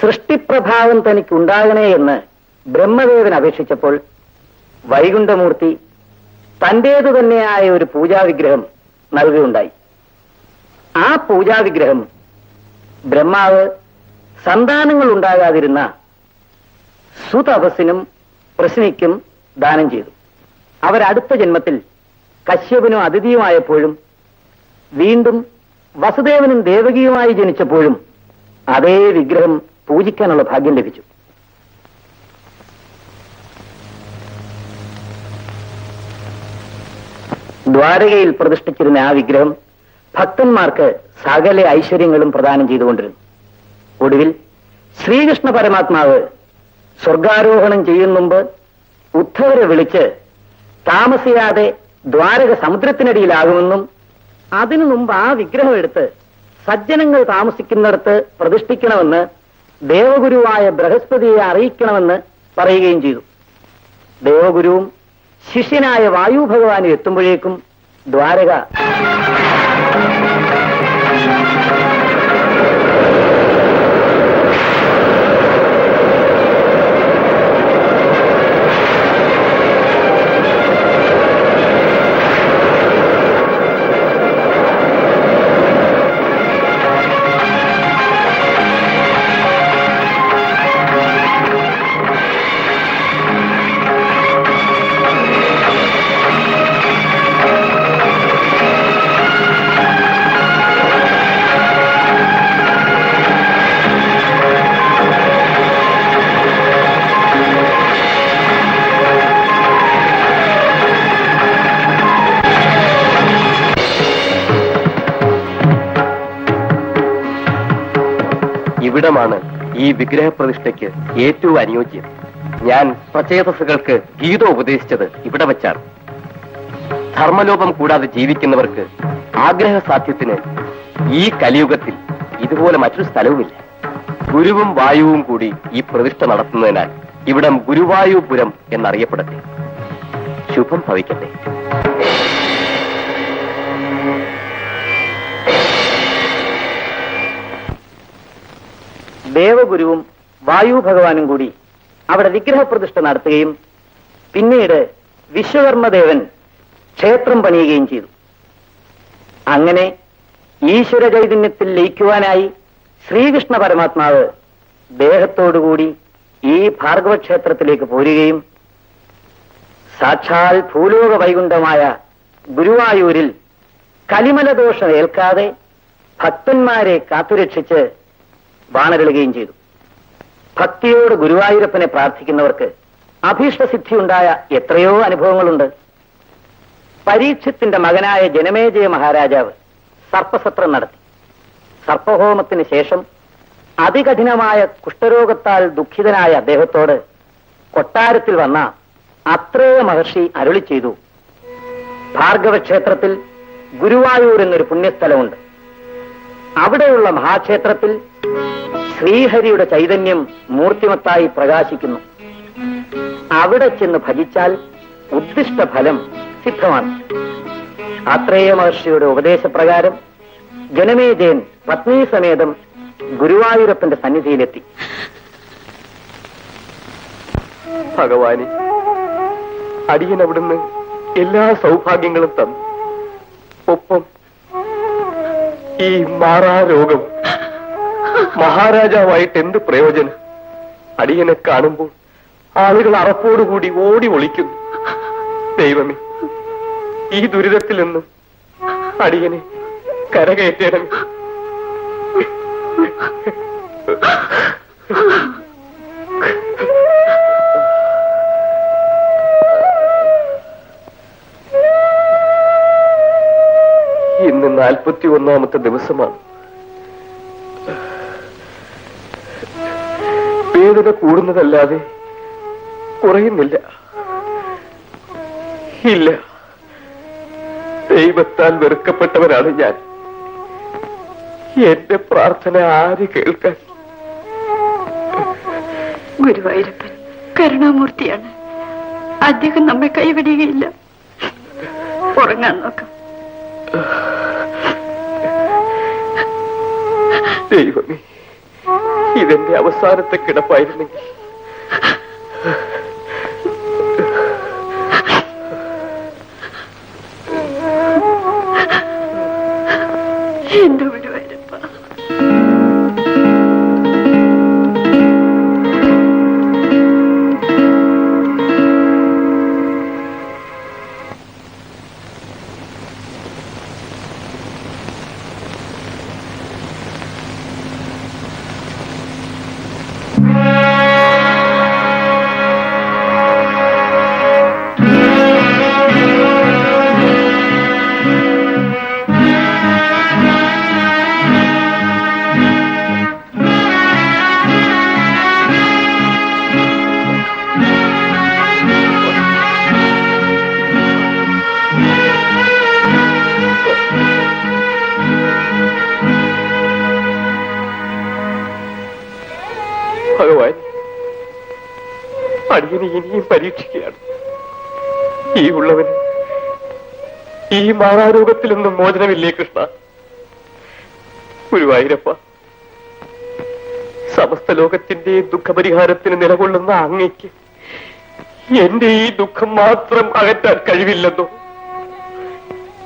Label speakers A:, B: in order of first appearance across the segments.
A: സൃഷ്ടിപ്രഭാവം തനിക്ക് ഉണ്ടാകണേ എന്ന് ബ്രഹ്മദേവൻ അപേക്ഷിച്ചപ്പോൾ വൈകുണ്ഠമൂർത്തി തന്റേതു തന്നെയായ ഒരു പൂജാവിഗ്രഹം നൽകുകയുണ്ടായി. ആ പൂജാവിഗ്രഹം ബ്രഹ്മാവ് സന്താനങ്ങൾ ഉണ്ടാകാതിരുന്ന സുതപസ്സിനും പ്രശ്നിക്കും ദാനം ചെയ്തു. അവരടുത്ത ജന്മത്തിൽ കശ്യപനും അതിഥിയുമായപ്പോഴും വീണ്ടും വസുദേവനും ദേവകിയുമായി ജനിച്ചപ്പോഴും അതേ വിഗ്രഹം പൂജിക്കാനുള്ള ഭാഗ്യം ലഭിച്ചു. ദ്വാരകയിൽ പ്രതിഷ്ഠിച്ചിരുന്ന ആ വിഗ്രഹം ഭക്തന്മാർക്ക് സകല ഐശ്വര്യങ്ങളും പ്രദാനം ചെയ്തുകൊണ്ടിരുന്നു. ഒടുവിൽ ശ്രീകൃഷ്ണ പരമാത്മാവ് സ്വർഗാരോഹണം ചെയ്യും മുമ്പ് ഉദ്ധവരെ വിളിച്ച് താമസിയാതെ ദ്വാരക സമുദ്രത്തിനടിയിലാകുമെന്നും അതിനു മുമ്പ് ആ വിഗ്രഹം എടുത്ത് സജ്ജനങ്ങൾ താമസിക്കുന്നിടത്ത് പ്രതിഷ്ഠിക്കണമെന്ന് ദേവഗുരുവായ ബൃഹസ്പതിയെ അറിയിക്കണമെന്ന് പറയുകയും ചെയ്തു. ദേവഗുരുവും ശിഷ്യനായ വായു ഭഗവാനും എത്തുമ്പോഴേക്കും ദ്വാരക
B: ഇവിടമാണ് ഈ വിഗ്രഹപ്രതിഷ്ഠയ്ക്ക് ഏറ്റവും അനുയോജ്യം. ഞാൻ പ്രചേതസ്സുകൾക്ക് ഗീത ഉപദേശിച്ചത് ഇവിടെ വെച്ചാണ്. ധർമ്മലോപം കൂടാതെ ജീവിക്കുന്നവർക്ക് ആഗ്രഹ സാധ്യത്തിന് ഈ കലിയുഗത്തിൽ ഇതുപോലെ മറ്റൊരു സ്ഥലവുമില്ല. ഗുരുവും വായുവും കൂടി ഈ പ്രതിഷ്ഠ നടത്തുന്നതിനാൽ ഇവിടം ഗുരുവായുപുരം എന്നറിയപ്പെടട്ടെ. ശുഭം ഭവിക്കട്ടെ.
A: ദേവഗുരുവും വായു ഭഗവാനും കൂടി അവിടെ വിഗ്രഹപ്രതിഷ്ഠ നടത്തുകയും പിന്നീട് വിശ്വകർമ്മദേവൻ ക്ഷേത്രം പണിയുകയും ചെയ്തു. അങ്ങനെ ഈശ്വര ചൈതന്യത്തിൽ ലയിക്കുവാനായി ശ്രീകൃഷ്ണ പരമാത്മാവ് ദേഹത്തോടുകൂടി ഈ ഭാർഗവ ക്ഷേത്രത്തിലേക്ക് പോരുകയും സാക്ഷാൽ ഭൂലോക വൈകുണ്ഠമായ ഗുരുവായൂരിൽ കലിമല ദോഷം ഏൽക്കാതെ ഭക്തന്മാരെ കാത്തുരക്ഷിച്ച് വാണരുളുകയും ചെയ്തു. ഭക്തിയോട് ഗുരുവായൂരപ്പനെ പ്രാർത്ഥിക്കുന്നവർക്ക് അഭീഷ്ടസിദ്ധി ഉണ്ടായ എത്രയോ അനുഭവങ്ങളുണ്ട്. പരീക്ഷത്തിന്റെ മകനായ ജനമേജയ മഹാരാജാവ് സർപ്പസത്രം നടത്തി. സർപ്പഹോമത്തിന് ശേഷം അതികഠിനമായ കുഷ്ഠരോഗത്താൽ ദുഃഖിതനായ അദ്ദേഹത്തോട് കൊട്ടാരത്തിൽ വന്ന അത്രേയ മഹർഷി അരുളി ചെയ്തു. ഭാർഗവ ക്ഷേത്രത്തിൽ ഗുരുവായൂർ എന്നൊരു പുണ്യസ്ഥലമുണ്ട്. അവിടെയുള്ള മഹാക്ഷേത്രത്തിൽ ശ്രീഹരിയുടെ ചൈതന്യം മൂർത്തിമത്തായി പ്രകാശിക്കുന്നു. അവിടെ ചെന്ന് ഭജിച്ചാൽ ഉദ്ദിഷ്ട ഫലം സിദ്ധമാണ്. ആത്രേയ മഹർഷിയുടെ ഉപദേശപ്രകാരം ജനമേജയൻ പത്നീ സമേതം ഗുരുവായൂരപ്പന്റെ സന്നിധിയിലെത്തി.
B: ഭഗവാനെ അടിയൻ അവിടുന്ന് എല്ലാ സൗഭാഗ്യങ്ങളും തന്നു. ഒപ്പം ഈ മാറാ രോഗം മഹാരാജാവായിട്ട് എന്ത് പ്രയോജനം? അടിയനെ കാണുമ്പോൾ ആളുകൾ അറപ്പോടുകൂടി ഓടി ഒളിക്കുന്നു. ദൈവമേ ഈ ദുരിതത്തിൽ നിന്നും അടിയനെ കരകയറ്റണം. ഇന്ന് നാൽപ്പത്തി ഒന്നാമത്തെ ദിവസമാണ്. വേദന കൂടുന്നതല്ലാതെ കുറയുന്നില്ല. ഇല്ല. ദൈവത്താൽ വെറുക്കപ്പെട്ടവനാണ് ഞാൻ. എന്റെ പ്രാർത്ഥന ആര് കേൾക്കാൻ?
C: ഗുരുവായൂരപ്പൻ കരുണാമൂർത്തിയാണ്. അദ്ദേഹം നമ്മെ കൈവിടുകയില്ല. ഉറങ്ങാൻ നോക്കാം.
B: ദൈവമേ. ഇതെന്റെ അവസാനത്തെ കിടപ്പായിരുന്നെങ്കിൽ.
C: എന്റെ
B: ഭഗവാൻ അടിയനെ ഇനിയും പരീക്ഷിക്കുകയാണ്. ഈ ഉള്ളവന് ഈ മാറാരോഗത്തിൽ നിന്നും മോചനമില്ലേ കൃഷ്ണ? ഗുരുവായൂരപ്പ സമസ്ത ലോകത്തിന്റെ ദുഃഖപരിഹാരത്തിന് നിലകൊള്ളുന്ന അങ്ങയ്ക്ക് എന്റെ ഈ ദുഃഖം മാത്രം അകറ്റാൻ കഴിവില്ലെന്നോ?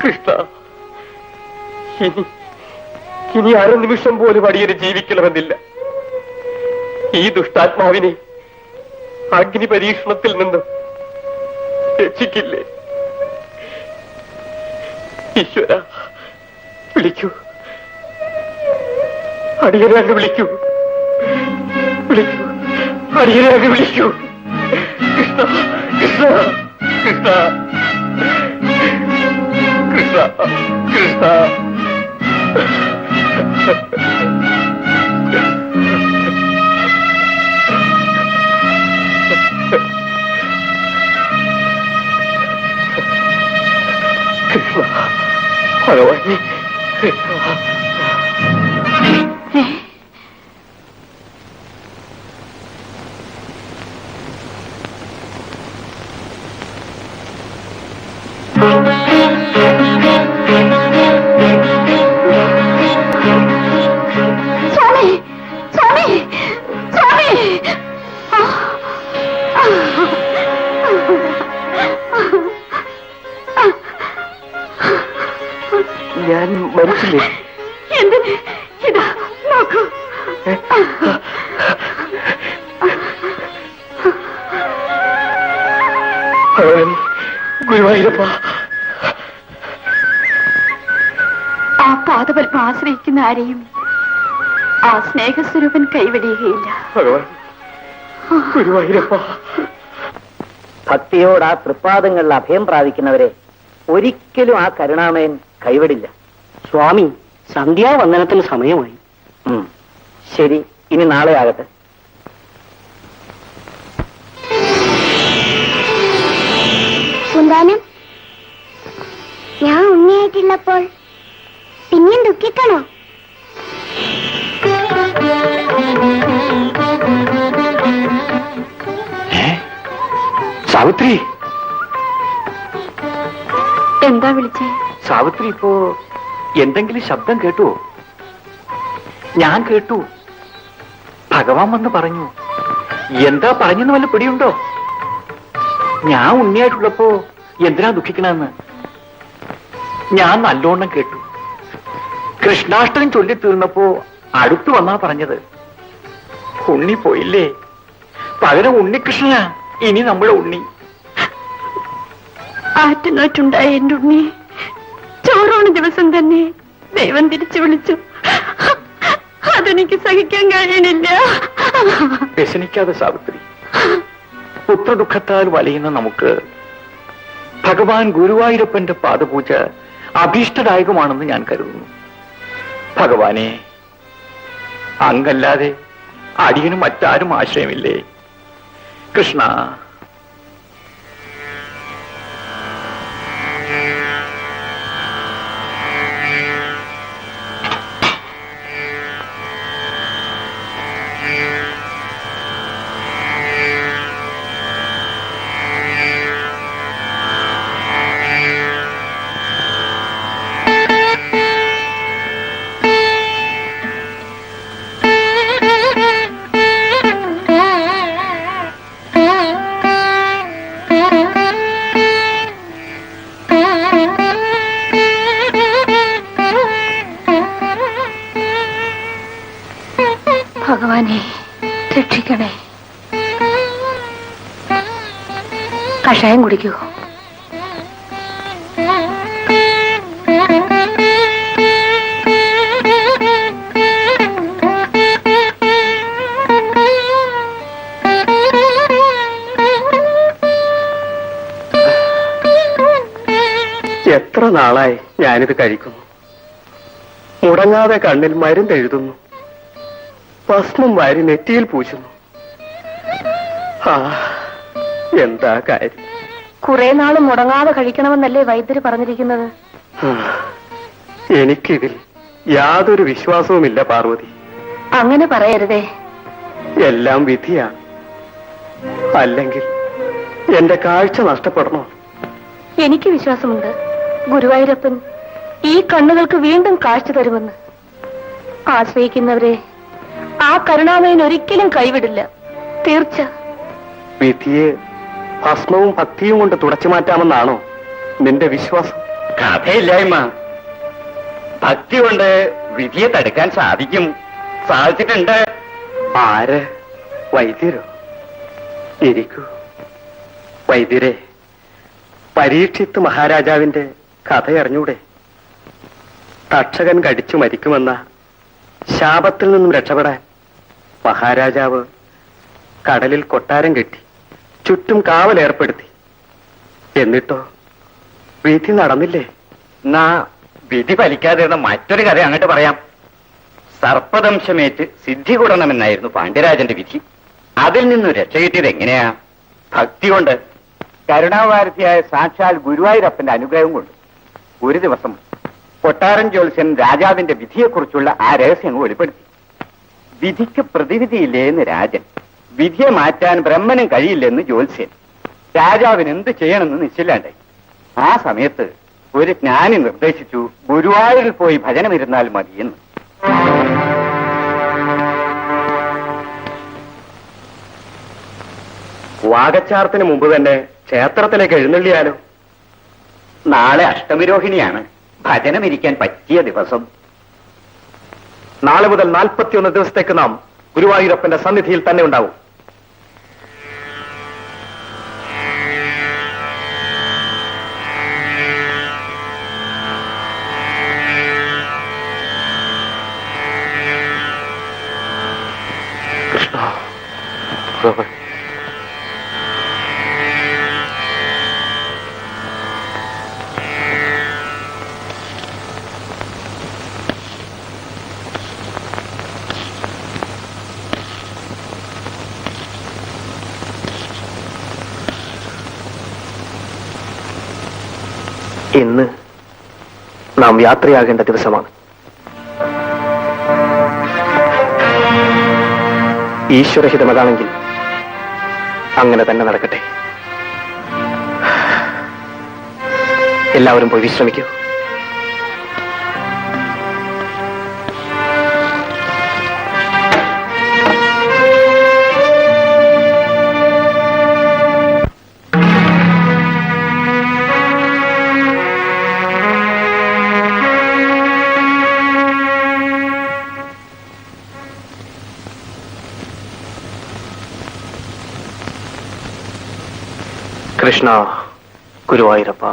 B: കൃഷ്ണ ഇനി ഇനി അരനിമിഷം പോലും അടിയന് ജീവിക്കണമെന്നില്ല. ഈ ദുഷ്ടാത്മാവിനെ അഗ്നി പരീക്ഷണത്തിൽ നിന്ന് രക്ഷിക്കില്ലേ? ഈശ്വര വിളിക്കൂ. അടിയനെ അങ്ങ് വിളിക്കൂ. വിളിക്കൂ. അടിയനെ അങ്ങ് വിളിക്കൂ. കൃഷ്ണ കൃഷ്ണ കൃഷ്ണ. കൃഷ്ണ കൃഷ്ണ. ഭഗവാനെ കൃഷ്ണ ഭഗവാൻ ഗുരുവായൂരപ്പ.
C: ആ പാതപൽപ്പം ആശ്രയിക്കുന്ന ആരെയും ആ സ്നേഹസ്വരൂപൻ കൈവിടിയുകയില്ല
B: ഭഗവാൻ ഗുരുവായൂരപ്പ.
A: ഭക്തിയോട് ആ തൃപ്പാദങ്ങളിൽ അഭയം പ്രാപിക്കുന്നവരെ ഒരിക്കലും ആ കരുണാമയൻ കൈവിടില്ല.
D: സ്വാമി സന്ധ്യാവന്ദനത്തിന് സമയമായി.
A: ശരി ഇനി നാളെ ആകട്ടെ.
E: ഉണ്ണിയായിട്ടുള്ളപ്പോൾ പിന്നെയും ദുഃഖിക്കണോ?
B: സാവിത്രി?
C: എന്താ വിളിച്ചേ?
B: സാവിത്രി ഇപ്പോ എന്തെങ്കിലും ശബ്ദം കേട്ടുവോ? ഞാൻ കേട്ടു. ഭഗവാൻ വന്ന് പറഞ്ഞു. എന്താ പറഞ്ഞെന്ന് വല്ല പിടിയുണ്ടോ? ഞാൻ ഉണ്ണിയായിട്ടുള്ളപ്പോ എന്തിനാ ദുഃഖിക്കണമെന്ന് ഞാൻ നല്ലോണം കേട്ടു. കൃഷ്ണാഷ്ടം ചൊല്ലി തീർന്നപ്പോ അടുത്തു വന്നാ പറഞ്ഞത്. ഉണ്ണി പോയില്ലേ? പകരം ഉണ്ണികൃഷ്ണനാ ഇനി നമ്മുടെ ഉണ്ണി.
C: ആറ്റുനോറ്റുണ്ടായ എന്റെ ഉണ്ണി. ചോറോണ ദിവസം തന്നെ ദൈവം തിരിച്ചു വിളിച്ചു. അതെനിക്ക് സഹിക്കാൻ കഴിയണില്ല.
B: വ്യസനിക്കാതെ സാവിത്രി പുത്രദുഃഖത്താൽ വലയുന്ന നമുക്ക് ഭഗവാൻ ഗുരുവായൂരപ്പന്റെ പാദപൂജ അഭീഷ്ടദായകമാണെന്ന് ഞാൻ കരുതുന്നു. ഭഗവാനെ അങ്ങല്ലാതെ അടിയനും മറ്റാരും ആശ്രയമില്ലേ? കൃഷ്ണ
F: ഭഗവാനെ രക്ഷിക്കണേ. കഷായം കുടിക്കൂ.
G: എത്ര നാളായി ഞാനിത് കഴിക്കുന്നു. മുടങ്ങാതെ കണ്ണിൽ മരുന്നെഴുതുന്നു ഭസ്മം വാരി നെറ്റിയിൽ പൂശുന്നു. ആ എന്താ കാര്യം?
F: കുറെ നാൾ മുടങ്ങാതെ കഴിക്കണമെന്നല്ലേ വൈദ്യര് പറഞ്ഞിരിക്കുന്നത്?
G: എനിക്കിതിൽ യാതൊരു വിശ്വാസവുമില്ല പാർവതി.
F: അങ്ങനെ പറയരുതേ.
G: എല്ലാം വിധിയാണ് അല്ലെങ്കിൽ എന്റെ കാഴ്ച നഷ്ടപ്പെടണോ?
F: എനിക്ക് വിശ്വാസമുണ്ട്. ഗുരുവായൂരപ്പൻ ഈ കണ്ണുകൾക്ക് വീണ്ടും കാഴ്ച തരുമെന്ന്. ആശ്രയിക്കുന്നവരെ ആ കരുണാമയൻ ഒരിക്കലും കൈവിടില്ല. തീർച്ച.
G: വിധിയെ ഭസ്മവും ഭക്തിയും കൊണ്ട് തുടച്ചു മാറ്റാമെന്നാണോ നിന്റെ വിശ്വാസം?
H: കഥയില്ലായ്മ. ഭക്തി കൊണ്ട് വിധിയെ തടുക്കാൻ സാധിക്കും. സാധിച്ചിട്ടുണ്ട്.
G: ആര്? വൈദ്യരോ? ഇരിക്കൂ. വൈദ്യരെ പരീക്ഷിത്ത് മഹാരാജാവിന്റെ കഥയറിഞ്ഞൂടെ. തക്ഷകൻ കടിച്ചു മരിക്കുമെന്ന ശാപത്തിൽ നിന്നും രക്ഷപ്പെടാൻ മഹാരാജാവ് കടലിൽ കൊട്ടാരം കെട്ടി ചുറ്റും കാവലേർപ്പെടുത്തി എന്നിട്ടോ? വിധി നടന്നില്ലേ?
H: എന്നാ വിധി ഫലിക്കാതിരുന്ന മറ്റൊരു കഥ അങ്ങോട്ട് പറയാം. സർപ്പദംശമേറ്റ് സിദ്ധി കൂടണമെന്നായിരുന്നു പാണ്ഡ്യരാജന്റെ വിധി. അതിൽ നിന്നും രക്ഷ കിട്ടിയത് എങ്ങനെയാ? ഭക്തി കൊണ്ട്. കരുണാവാരതിയായ സാക്ഷാൽ ഗുരുവായൂരപ്പന്റെ അനുഗ്രഹം കൊണ്ട്. ഒരു ദിവസം കൊട്ടാരൻ ജ്യോത്സ്യൻ രാജാവിന്റെ വിധിയെക്കുറിച്ചുള്ള ആ രഹസ്യങ്ങൾ വെളിപ്പെടുത്തി. വിധിക്ക് പ്രതിവിധിയില്ലേ എന്ന് രാജൻ. വിധിയെ മാറ്റാൻ ബ്രഹ്മനും കഴിയില്ലെന്ന് ജ്യോത്സ്യൻ. രാജാവിന് എന്ത് ചെയ്യണമെന്ന് നിശ്ചയില്ലാണ്ടായി. ആ സമയത്ത് ഒരു ജ്ഞാനി നിർദ്ദേശിച്ചു ഗുരുവായൂരിൽ പോയി ഭജനമിരുന്നാൽ മതിയെന്ന്
G: വാഗച്ചാർത്തിന് മുമ്പ് തന്നെ ക്ഷേത്രത്തിലേക്ക് എഴുന്നള്ളിയാലോ?
H: നാളെ അഷ്ടമിരോഹിണിയാണ്. ഭജനമിരിക്കാൻ പറ്റിയ ദിവസം.
G: നാളെ മുതൽ നാൽപ്പത്തിയൊന്ന് ദിവസത്തേക്ക് നാം ഗുരുവായൂരപ്പന്റെ സന്നിധിയിൽ തന്നെ ഉണ്ടാവും. കൃഷ്ണ ഇന്ന് നാം യാത്രയാകേണ്ട ദിവസമാണ്. ഈശ്വരഹിതമതാണെങ്കിൽ അങ്ങനെ തന്നെ നടക്കട്ടെ. എല്ലാവരും പോയി വിശ്രമിക്കൂ. കൃഷ്ണ ഗുരുവായൂരപ്പ.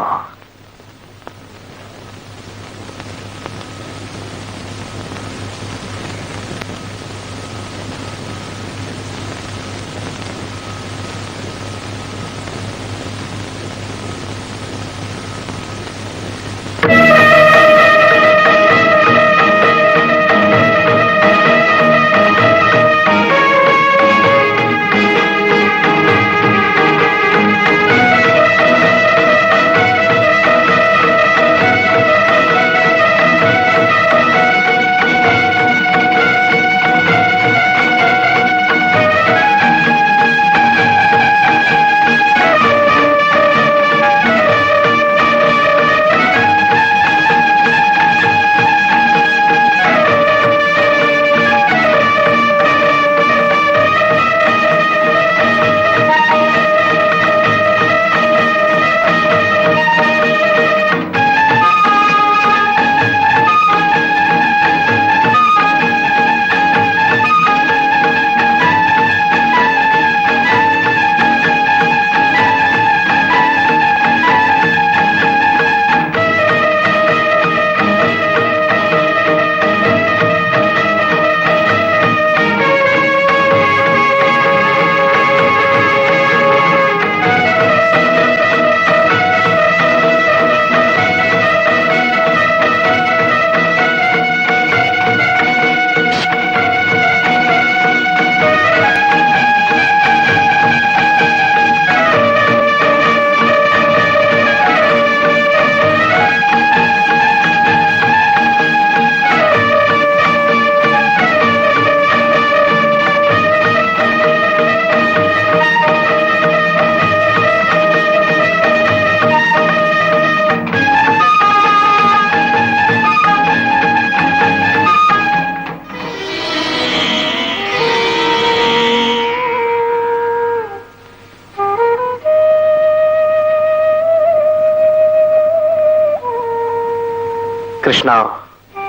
G: കൃഷ്ണ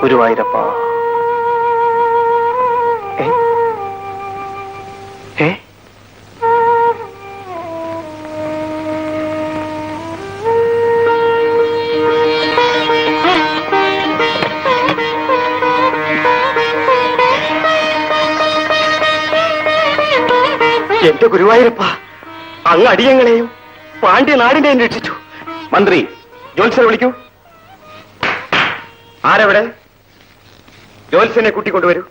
G: ഗുരുവായൂരപ്പ? എന്റെ ഗുരുവായൂരപ്പ അങ്ങ് അടിയങ്ങളെയും പാണ്ഡ്യ നാടിനെയും രക്ഷിച്ചു. മന്ത്രി ജോത്സനെ വിളിക്കൂ. ആരെവിടെ? ജോത്സ്യനെ കൂട്ടിക്കൊണ്ടുവരൂ.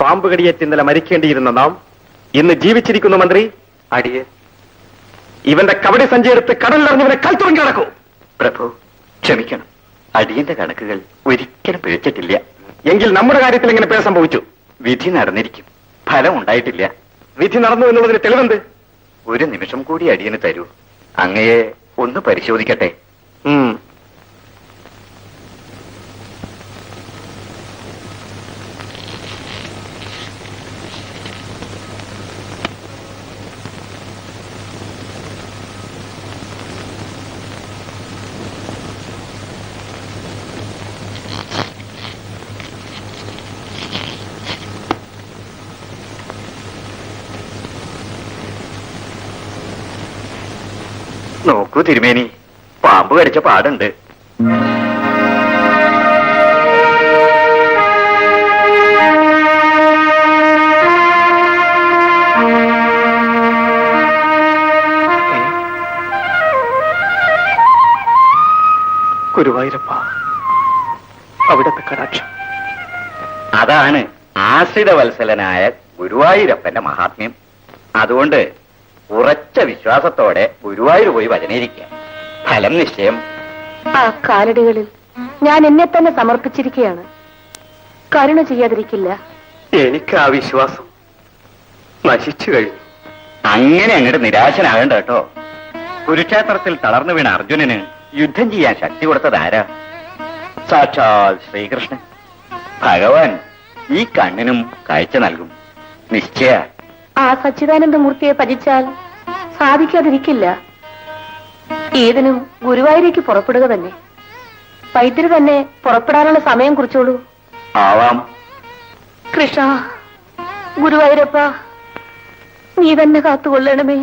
G: പാമ്പ് കടിയേറ്റ് ഇന്നലെ മരിക്കേണ്ടിയിരുന്ന നാം ഇന്ന് ജീവിച്ചിരിക്കുന്നു മന്ത്രി.
H: അടിയെ.
G: ഇവന്റെ കബഡി സഞ്ചയെടുത്ത് കടലിലറിഞ്ഞവനെ തുറങ്ങി കിടക്കൂ.
H: പ്രഭു ക്ഷമിക്കണം. അടിയന്റെ കണക്കുകൾ ഒരിക്കലും പിഴച്ചിട്ടില്ല.
G: എങ്കിൽ നമ്മുടെ കാര്യത്തിൽ എങ്ങനെ പേര് സംഭവിച്ചു?
H: വിധി നടന്നിരിക്കും. ഫലം ഉണ്ടായിട്ടില്ല.
G: വിധി നടന്നു എന്നുള്ളതിന് തെളിവെന്ത്?
H: ഒരു നിമിഷം കൂടി അടിയന് തരൂ. അങ്ങയെ ഒന്ന് പരിശോധിക്കട്ടെ. നോക്കൂ തിരുമേനി. പാമ്പ് കടിച്ച പാടുണ്ട്.
G: ഗുരുവായൂരപ്പ അവിടത്തെ കടാക്ഷം.
H: അതാണ് ആശ്രിത വത്സലനായ ഗുരുവായൂരപ്പന്റെ മഹാത്മ്യം. അതുകൊണ്ട് ഉറച്ച വിശ്വാസത്തോടെ ഗുരുവായൂർ പോയി വചനയിരിക്കുക ഫലം നിശ്ചയം.
F: ആ കാലടികളിൽ ഞാൻ എന്നെ തന്നെ സമർപ്പിച്ചിരിക്കുകയാണ്. കരുണ ചെയ്യാതിരിക്കില്ല.
G: എനിക്ക് ആ വിശ്വാസം നശിച്ചു കഴിഞ്ഞു.
H: അങ്ങനെ അങ്ങോട്ട് നിരാശനാകണ്ട കേട്ടോ. കുരുക്ഷേത്രത്തിൽ തളർന്നു വീണ അർജുനന് യുദ്ധം ചെയ്യാൻ ശക്തി കൊടുത്തത് ആരാ? സാക്ഷാൽ ശ്രീകൃഷ്ണൻ. ഭഗവാൻ ഈ കണ്ണിനും കാഴ്ച നൽകും. നിശ്ചയ.
F: ആ സച്ചിദാനന്ദ മൂർത്തിയെ ഭജിച്ചാൽ സാധിക്കാതിരിക്കില്ല. ഏതിനും ഗുരുവായൂരേക്ക് പുറപ്പെടുക തന്നെ. വൈദ്യര് തന്നെ പുറപ്പെടാനുള്ള സമയം കുറിച്ചോളൂ.
H: ആവാം.
F: കൃഷ്ണ ഗുരുവായൂരപ്പ നീ തന്നെ കാത്തുകൊള്ളണമേ.